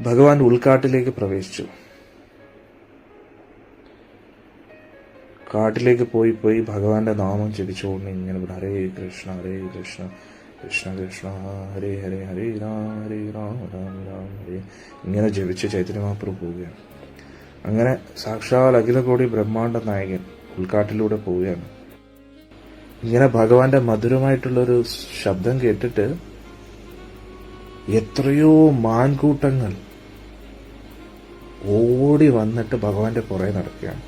ഭഗവാൻ ഉൾക്കാട്ടിലേക്ക് പ്രവേശിച്ചു. കാട്ടിലേക്ക് പോയി പോയി ഭഗവാന്റെ നാമം ജപിച്ചുകൊണ്ട് ഇങ്ങനെ ഹരേ കൃഷ്ണ ഹരേ കൃഷ്ണ കൃഷ്ണ കൃഷ്ണ ഹരേ ഹരേ ഹരേ രാം ഹരേ രാം രാം രാം ഹരേ. ഇങ്ങനെ ജപിച്ച് ചൈതന്യ മഹാപ്രഭു പോവുകയാണ്. അങ്ങനെ സാക്ഷാൽ അഖിലകോടി ബ്രഹ്മാണ്ട നായകൻ ഉൾക്കാട്ടിലൂടെ പോവുകയാണ്. ഇങ്ങനെ ഭഗവാന്റെ മധുരമായിട്ടുള്ളൊരു ശബ്ദം കേട്ടിട്ട് എത്രയോ മാൻകൂട്ടങ്ങൾ ഓടി വന്നിട്ട് ഭഗവാന്റെ പുറകെ നടക്കുകയാണ്.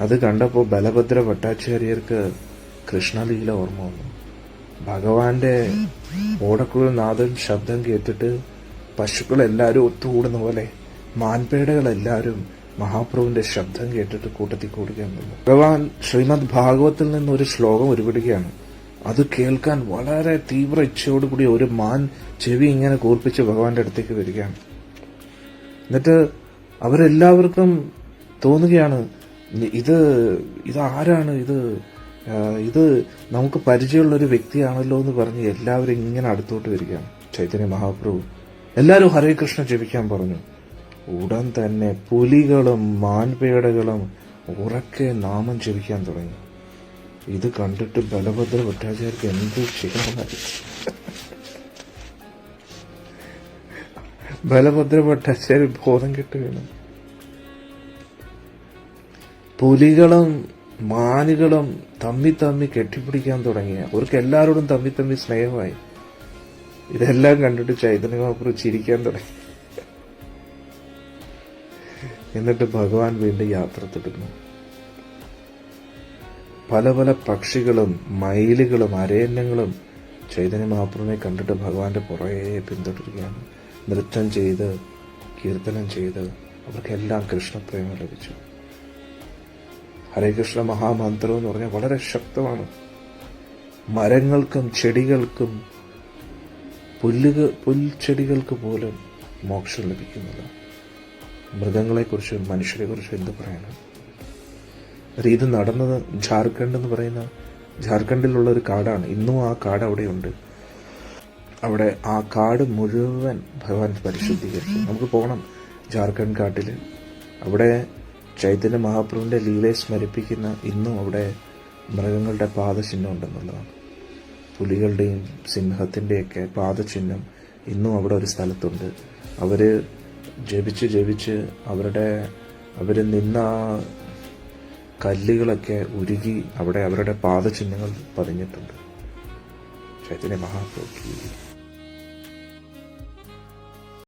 അത് കണ്ടപ്പോൾ ബലഭദ്ര ഭട്ടാചാര്യർക്ക് കൃഷ്ണലീല ഓർമ്മ വന്നു. ഭഗവാന്റെ ഓടക്കുഴൽ നാഥൻ ശബ്ദം കേട്ടിട്ട് പശുക്കളെല്ലാവരും ഒത്തുകൂടുന്ന പോലെ മാൻപേടകളെല്ലാവരും മഹാപ്രഭുവിന്റെ ശബ്ദം കേട്ടിട്ട് കൂട്ടത്തിൽ കൂടുകയാണ് ഭഗവാൻ ശ്രീമദ് ഭാഗവത്തിൽ നിന്ന് ഒരു ശ്ലോകം ഉരുവിടുകയാണ് അത് കേൾക്കാൻ വളരെ തീവ്ര ഇച്ഛയോടുകൂടി ഒരു മാൻ ചെവി ഇങ്ങനെ കൂർപ്പിച്ച് ഭഗവാന്റെ അടുത്തേക്ക് വരികയാണ്. എന്നിട്ട് അവരെല്ലാവർക്കും തോന്നുകയാണ് ഇത് ഇത് ആരാണ് ഇത് ഇത് നമുക്ക് പരിചയമുള്ള ഒരു വ്യക്തിയാണല്ലോ എന്ന് പറഞ്ഞ് എല്ലാവരും ഇങ്ങനെ അടുത്തോട്ട് വരികയാണ്. ചൈതന്യ മഹാപ്രഭു എല്ലാവരും ഹരേ കൃഷ്ണ ജപിക്കാൻ പറഞ്ഞു. ഉടൻ തന്നെ പുലികളും മാൻപേടകളും ഉറക്കെ നാമം ജപിക്കാൻ തുടങ്ങി. ഇത് കണ്ടിട്ട് ബലഭദ്ര ഭട്ടാചാര്യർക്ക് എന്ത് ചെയ്യണമെന്നറിയില്ല ബലഭദ്ര ഭട്ടാചാര്യ ബോധം കെട്ട് വീണു. പുലികളും മാനുകളും തമ്മി തമ്മി കെട്ടിപ്പിടിക്കാൻ തുടങ്ങിയ അവർക്ക് എല്ലാവരോടും തമ്മി തമ്മി സ്നേഹമായി. ഇതെല്ലാം കണ്ടിട്ട് ചൈതന്യമാപ്പുറം ചിരിക്കാൻ തുടങ്ങി. എന്നിട്ട് ഭഗവാൻ വീണ്ടും യാത്ര തുടങ്ങും പല പല പക്ഷികളും മയിലുകളും അരയന്നങ്ങളും ചൈതന്യ കണ്ടിട്ട് ഭഗവാന്റെ പുറകെ പിന്തുടരുകയാണ്. നൃത്തം ചെയ്ത് കീർത്തനം ചെയ്ത് അവർക്കെല്ലാം കൃഷ്ണപ്രേമം ലഭിച്ചു. ഹരേ കൃഷ്ണ മഹാമന്ത്രം എന്ന് പറഞ്ഞാൽ വളരെ ശക്തമാണ്. മരങ്ങൾക്കും ചെടികൾക്കും പുല്ലുക പുൽച്ചെടികൾക്ക് പോലും മോക്ഷം ലഭിക്കുന്നത്. മൃഗങ്ങളെക്കുറിച്ചും മനുഷ്യരെക്കുറിച്ചും എന്ത് പറയണം ഒരു ഇത് നടന്നത് ജാർഖണ്ഡ് എന്ന് പറയുന്ന ജാർഖണ്ഡിലുള്ള ഒരു കാടാണ്. ഇന്നും ആ കാട് അവിടെയുണ്ട് അവിടെ ആ കാട് മുഴുവൻ ഭഗവാൻ പരിശുദ്ധീകരിച്ചു. നമുക്ക് പോകണം ജാർഖണ്ഡ് കാട്ടിൽ അവിടെ ചൈതന്യ മഹാപ്രഭുവിന്റെ ലീലയെ സ്മരിപ്പിക്കുന്ന ഇന്നും അവിടെ മൃഗങ്ങളുടെ പാദചിഹ്നം ഉണ്ടെന്നുള്ളതാണ്. പുലികളുടെയും സിംഹത്തിന്റെയൊക്കെ പാദചിഹ്നം ഇന്നും അവിടെ ഒരു സ്ഥലത്തുണ്ട്. അവർ ജപിച്ച് ജപിച്ച് അവരുടെ അവർ നിന്ന കല്ലുകളൊക്കെ ഉരുകി അവിടെ അവരുടെ പാദചിഹ്നങ്ങൾ പതിഞ്ഞിട്ടുണ്ട്. ചൈതന്യ മഹാപ്രഭു